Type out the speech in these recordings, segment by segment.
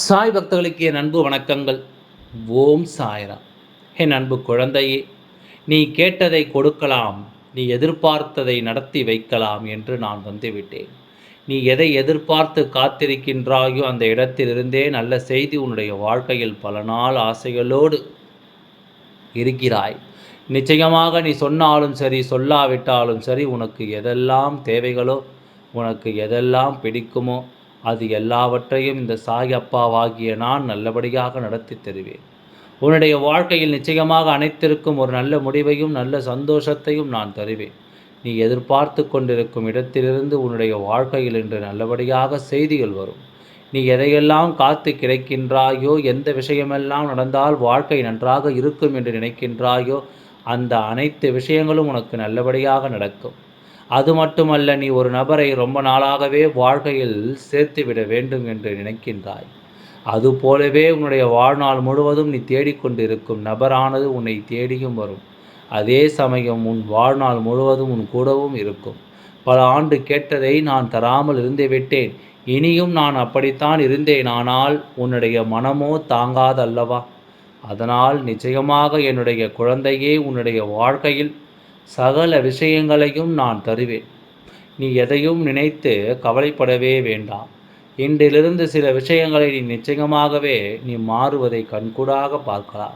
சாய் பக்தர்களுக்கு என் அன்பு வணக்கங்கள். ஓம் சாய்ரா. என் அன்பு குழந்தையே நீ கேட்டதை கொடுக்கலாம் நீ எதிர்பார்த்ததை நடத்தி வைக்கலாம் என்று நான் வந்துவிட்டேன். நீ எதை எதிர்பார்த்து காத்திருக்கின்றாயோ அந்த இடத்திலிருந்தே நல்ல செய்தி உன்னுடைய வாழ்க்கையில் பல நாள் ஆசைகளோடு இருக்கிறாய். நிச்சயமாக நீ சொன்னாலும் சரி சொல்லாவிட்டாலும் சரி உனக்கு எதெல்லாம் தேவைகளோ உனக்கு எதெல்லாம் பிடிக்குமோ அது எல்லாவற்றையும் இந்த சாய் அப்பாவாகிய நான் நல்லபடியாக நடத்தி தருவேன். உன்னுடைய வாழ்க்கையில் நிச்சயமாக அனைத்திற்கும் ஒரு நல்ல முடிவையும் நல்ல சந்தோஷத்தையும் நான் தருவேன். நீ எதிர்பார்த்து கொண்டிருக்கும் இடத்திலிருந்து உன்னுடைய வாழ்க்கையில் இன்று நல்லபடியாக செய்திகள் வரும். நீ எதையெல்லாம் காத்து கிடைக்கின்றாயோ எந்த விஷயமெல்லாம் நடந்தால் வாழ்க்கை நன்றாக இருக்கும் என்று நினைக்கின்றாயோ அந்த அனைத்து விஷயங்களும் உனக்கு நல்லபடியாக நடக்கும். அது மட்டுமல்ல நீ ஒரு நபரை ரொம்ப நாளாகவே வாழ்க்கையில் சேர்த்துவிட வேண்டும் என்று நினைக்கின்றாய். அதுபோலவே உன்னுடைய வாழ்நாள் முழுவதும் நீ தேடிக்கொண்டிருக்கும் நபரானது உன்னை தேடியும் வரும். அதே சமயம் உன் வாழ்நாள் முழுவதும் உன் கூடவும் இருக்கும். பல ஆண்டு கேட்டதை நான் தராமல் இருந்து விட்டேன். இனியும் நான் அப்படித்தான் இருந்தேன். ஆனால் உன்னுடைய மனமோ தாங்காதல்லவா? அதனால் நிச்சயமாக என்னுடைய குழந்தையே உன்னுடைய வாழ்க்கையில் சகல விஷயங்களையும் நான் தருவேன். நீ எதையும் நினைத்து கவலைப்படவே வேண்டாம். இன்றிலிருந்து சில விஷயங்களை நீ நிச்சயமாகவே நீ மாறுவதை கண்கூடாக பார்க்கலாம்.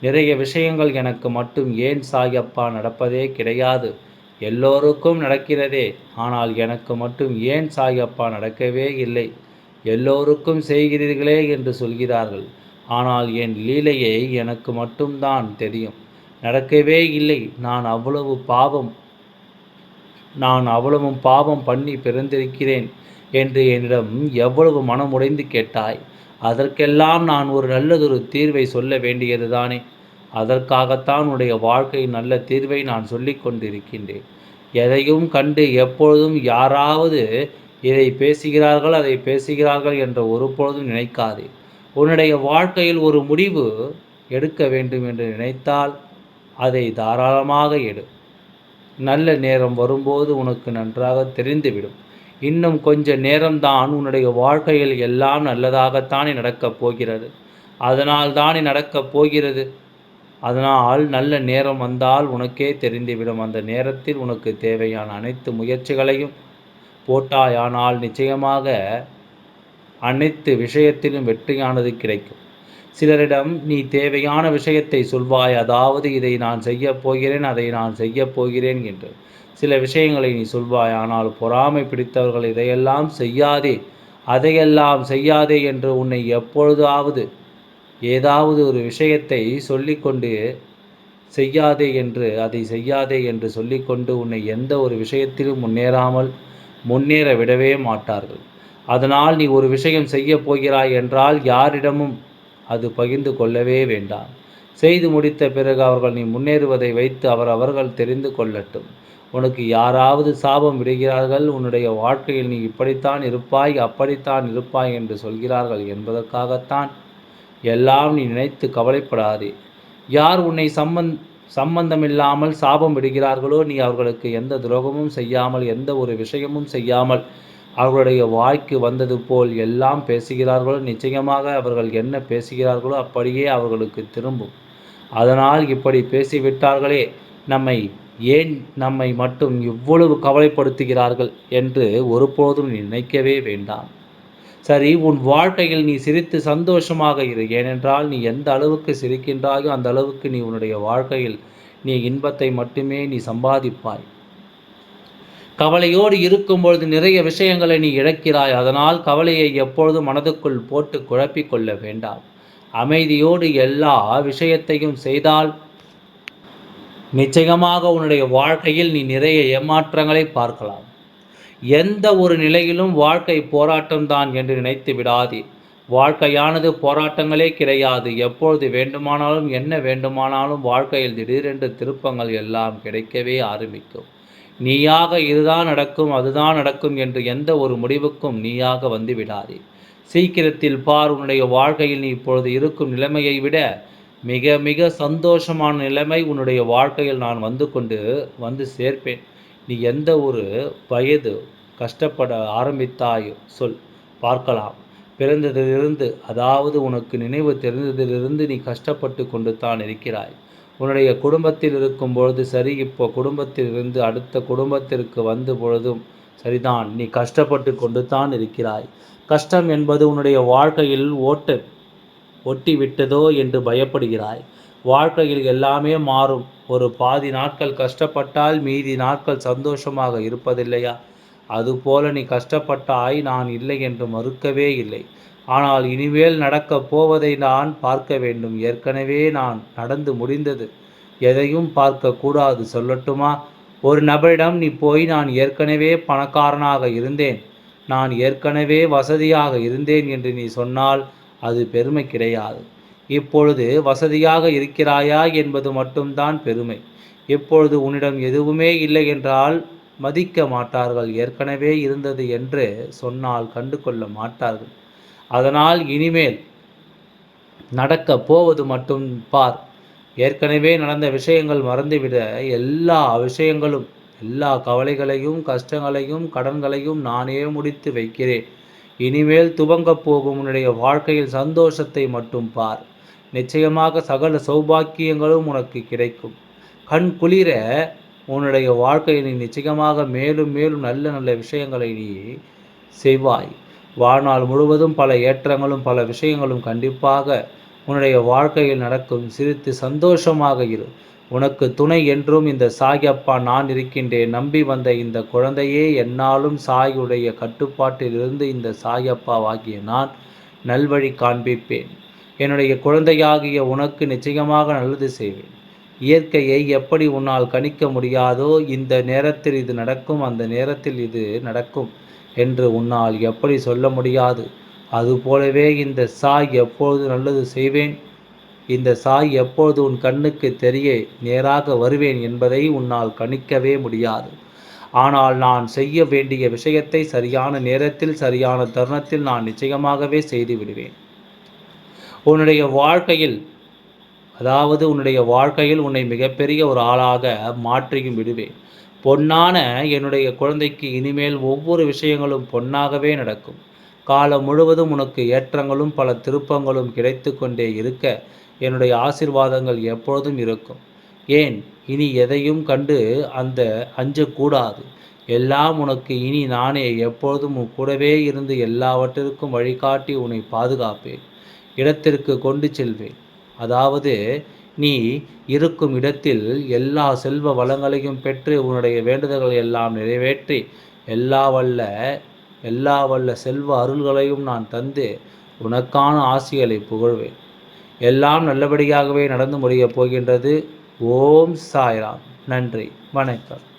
நிறைய விஷயங்கள் எனக்கு மட்டும் ஏன் சாயப்பா நடப்பதே கிடையாது. எல்லோருக்கும் நடக்கிறதே. ஆனால் எனக்கு மட்டும் ஏன் சாயப்பா நடக்கவே இல்லை? எல்லோருக்கும் செய்கிறீர்களே என்று சொல்கிறார்கள். ஆனால் என் லீலையை எனக்கு மட்டும்தான் தெரியும். நடக்கவே இல்லை. நான் அவ்வளவு பாவம் நான் அவ்வளவும் பாவம் பண்ணி பிறந்திருக்கிறேன் என்று என்னிடம் எவ்வளவு மனமுடைந்து கேட்டாய்? அதற்கெல்லாம் நான் ஒரு நல்லதொரு தீர்வை சொல்ல வேண்டியது தானே. அதற்காகத்தான் உடைய வாழ்க்கை நல்ல தீர்வை நான் சொல்லி கொண்டிருக்கின்றேன். எதையும் கண்டு எப்பொழுதும் யாராவது இதை பேசுகிறார்கள் அதை பேசுகிறார்கள் என்ற ஒருபொழுதும் நினைக்காதே. உன்னுடைய வாழ்க்கையில் ஒரு முடிவு எடுக்க வேண்டும் என்று நினைத்தால் அதை தாராளமாக எடு. நல்ல நேரம் வரும்போது உனக்கு நன்றாக தெரிந்துவிடும். இன்னும் கொஞ்ச நேரம்தான் உன்னுடைய வாழ்க்கையில் எல்லாம் நல்லதாகத்தானே நடக்கப் போகிறது. அதனால் தானே நடக்கப் போகிறது. அதனால் நல்ல நேரம் வந்தால் உனக்கே தெரிந்துவிடும். அந்த நேரத்தில் உனக்கு தேவையான அனைத்து முயற்சிகளையும் போட்டாயானால் நிச்சயமாக அனைத்து விஷயத்திலும் வெற்றியானது கிடைக்கும். சிலரிடம் நீ தேவையான விஷயத்தை சொல்வாய் அதாவது இதை நான் செய்யப் போகிறேன் அதை நான் செய்யப் போகிறேன் என்று. சில விஷயங்களை நீ சொல்வாய் ஆனால் பொறாமை பிடித்தவர்கள் இதையெல்லாம் செய்யாதே அதையெல்லாம் செய்யாதே என்று உன்னை எப்பொழுதாவது ஏதாவது ஒரு விஷயத்தை சொல்லிக்கொண்டு செய்யாதே என்று அதை செய்யாதே என்று சொல்லிக்கொண்டு உன்னை எந்த ஒரு விஷயத்திலும் முன்னேறாமல் முன்னேற விடவே மாட்டார்கள். அதனால் நீ ஒரு விஷயம் செய்ய போகிறாய் என்றால் யாரிடமும் அது பகிர்ந்து கொள்ளவே வேண்டாம். செய்து முடித்த பிறகு அவர்கள் நீ முன்னேறுவதை வைத்து அவர் அவர்கள் தெரிந்து கொள்ளட்டும். உனக்கு யாராவது சாபம் விடுகிறார்கள் உன்னுடைய வாழ்க்கையில் நீ இப்படித்தான் இருப்பாய் அப்படித்தான் இருப்பாய் என்று சொல்கிறார்கள் என்பதற்காகத்தான். எல்லாம் நீ நினைத்து கவலைப்படாதே. யார் உன்னை சம்பந் சம்பந்தமில்லாமல் சாபம் விடுகிறார்களோ நீ அவர்களுக்கு எந்த துரோகமும் செய்யாமல் எந்த ஒரு விஷயமும் செய்யாமல் அவர்களுடைய வாய்க்கு வந்தது போல் எல்லாம் பேசுகிறார்களோ நிச்சயமாக அவர்கள் என்ன பேசுகிறார்களோ அப்படியே அவர்களுக்கு திரும்பும். அதனால் இப்படி பேசிவிட்டார்களே நம்மை ஏன் நம்மை மட்டும் இவ்வளவு கவலைப்படுத்துகிறார்கள் என்று ஒருபோதும் நினைக்கவே வேண்டாம். சரி உன் வாழ்க்கையில் நீ சிரித்து சந்தோஷமாக இரு. ஏனென்றால் நீ எந்த அளவுக்கு சிரிக்கின்றாயோ அந்த அளவுக்கு நீ உன்னுடைய வாழ்க்கையில் நீ இன்பத்தை மட்டுமே நீ சம்பாதிப்பாய். கவலையோடு இருக்கும்பொழுது நிறைய விஷயங்களை நீ இழக்கிறாய். அதனால் கவலையை எப்பொழுதும் மனதுக்குள் போட்டு குழப்பிக்கொள்ள வேண்டாம். அமைதியோடு எல்லா விஷயத்தையும் செய்தால் நிச்சயமாக உன்னுடைய வாழ்க்கையில் நீ நிறைய ஏமாற்றங்களை பார்க்கலாம். எந்த ஒரு நிலையிலும் வாழ்க்கை போராட்டம்தான் என்று நினைத்து விடாதே. வாழ்க்கையானது போராட்டங்களே கிடையாது. எப்பொழுது வேண்டுமானாலும் என்ன வேண்டுமானாலும் வாழ்க்கையில் திடீரென்று திருப்பங்கள் எல்லாம் கிடைக்கவே ஆரம்பிக்கும். நீயாக இதுதான் நடக்கும் அதுதான் நடக்கும் என்று எந்த ஒரு முடிவுக்கும் நீயாக வந்து விடாதே சீக்கிரத்தில் பார் உன்னுடைய வாழ்க்கையில் நீ இப்பொழுது இருக்கும் நிலைமையை விட மிக மிக சந்தோஷமான நிலைமை உன்னுடைய வாழ்க்கையில் நான் வந்து கொண்டு வந்து சேர்ப்பேன். நீ எந்த ஒரு வயது கஷ்டப்பட ஆரம்பித்தாயோ சொல் பார்க்கலாம். பிறந்ததிலிருந்து அதாவது உனக்கு நினைவு தெரிந்ததிலிருந்து நீ கஷ்டப்பட்டு கொண்டு தான் இருக்கிறாய். உன்னுடைய குடும்பத்தில் இருக்கும் பொழுது சரி இப்போ குடும்பத்தில் இருந்து அடுத்த குடும்பத்திற்கு வந்து பொழுதும் சரிதான் நீ கஷ்டப்பட்டு கொண்டு தான் இருக்கிறாய். கஷ்டம் என்பது உன்னுடைய வாழ்க்கையில் ஓட்டு ஒட்டி விட்டதோ என்று பயப்படுகிறாய். வாழ்க்கையில் எல்லாமே மாறும். ஒரு பாதி நாட்கள் கஷ்டப்பட்டால் மீதி நாட்கள் சந்தோஷமாக இருப்பதில்லையா? அதுபோல நீ கஷ்டப்பட்டாய் நான் இல்லை என்று மறுக்கவே இல்லை. ஆனால் இனிமேல் நடக்கப் போவதை நான் பார்க்க வேண்டும். ஏற்கனவே நான் நடந்து முடிந்தது. எதையும் பார்க்கக்கூடாது சொல்லட்டுமா? ஒரு நபரிடம் நீ போய் நான் ஏற்கனவே பணக்காரனாக இருந்தேன். நான் ஏற்கனவே வசதியாக இருந்தேன் என்று நீ சொன்னால் அது பெருமை கிடையாது. இப்பொழுது வசதியாக இருக்கிறாயா என்பது மட்டும்தான் பெருமை. இப்பொழுது உன்னிடம் எதுவுமே இல்லை என்றால் மதிக்க மாட்டார்கள். ஏற்கனவே இருந்தது என்று சொன்னால் கண்டு கொள்ள மாட்டார்கள். அதனால் இனிமேல் நடக்கப் போவது மட்டும் பார். ஏற்கனவே நடந்த விஷயங்கள் மறந்துவிட எல்லா விஷயங்களும் எல்லா கவலைகளையும் கஷ்டங்களையும் கடன்களையும் நானே முடித்து வைக்கிறேன். இனிமேல் துவங்கப் போகும் உன்னுடைய வாழ்க்கையில் சந்தோஷத்தை மட்டும் பார். நிச்சயமாக சகல சௌபாக்கியங்களும் உனக்கு கிடைக்கும். கண் குளிர உன்னுடைய வாழ்க்கையில் நிச்சயமாக மேலும் மேலும் நல்ல நல்ல விஷயங்களை நீ செய்வாய். வாழ்நாள் முழுவதும் பல ஏற்றங்களும் பல விஷயங்களும் கண்டிப்பாக உன்னுடைய வாழ்க்கையில் நடக்கும். சிரித்து சந்தோஷமாக இரு. உனக்கு துணை என்றும் இந்த சாயப்பா நான் இருக்கின்றேன். நம்பி வந்த இந்த குழந்தையே என்னாலும் சாயுடைய கட்டுப்பாட்டிலிருந்து இந்த சாயப்பாவாகிய நான் நல்வழி காண்பிப்பேன். என்னுடைய குழந்தையாகிய உனக்கு நிச்சயமாக நல்லது செய்வேன். இயற்கையை எப்படி உன்னால் கணிக்க முடியாதோ இந்த நேரத்தில் இது நடக்கும் அந்த நேரத்தில் இது நடக்கும். என்று உன்னால் எப்படி சொல்ல முடியாது? அதுபோலவே இந்த சாய் எப்பொழுது நல்லது செய்வேன்? இந்த சாய் எப்பொழுது உன் கண்ணுக்கு தெரிய நேராக வருவேன் என்பதை உன்னால் கணிக்கவே முடியாது. ஆனால் நான் செய்ய வேண்டிய விஷயத்தை சரியான நேரத்தில் சரியான தருணத்தில் நான் நிச்சயமாகவே செய்து விடுவேன். உன்னுடைய வாழ்க்கையில் அதாவது உன்னுடைய வாழ்க்கையில் உன்னை மிகப்பெரிய ஒரு ஆளாக மாற்றியும் விடுவேன். பொன்னான என்னுடைய குழந்தைக்கு இனிமேல் ஒவ்வொரு விஷயங்களும் பொன்னாகவே நடக்கும். காலம் முழுவதும் உனக்கு ஏற்றங்களும் பல திருப்பங்களும் கிடைத்து கொண்டே இருக்க என்னுடைய ஆசிர்வாதங்கள் எப்பொழுதும் இருக்கும். ஏன்? இனி எதையும் கண்டு அந்த அஞ்சக்கூடாது. எல்லாம் உனக்கு இனி நானே எப்பொழுதும் கூடவே இருந்து எல்லாவற்றிற்கும் வழிகாட்டி உன்னை பாதுகாப்பேன். இடத்திற்கு கொண்டு செல்வேன். அதாவது நீ இருக்கும் இடத்தில் எல்லா செல்வ வளங்களையும் பெற்று உன்னுடைய வேண்டுதல்களை எல்லாம் நிறைவேற்றி எல்லா வல்ல எல்லா வல்ல செல்வ அருள்களையும் நான் தந்து உனக்கான ஆசிகளை புகழ்வேன். எல்லாம் நல்லபடியாகவே நடந்து முடியப் போகின்றது. ஓம் சாய்ராம். நன்றி. வணக்கம்.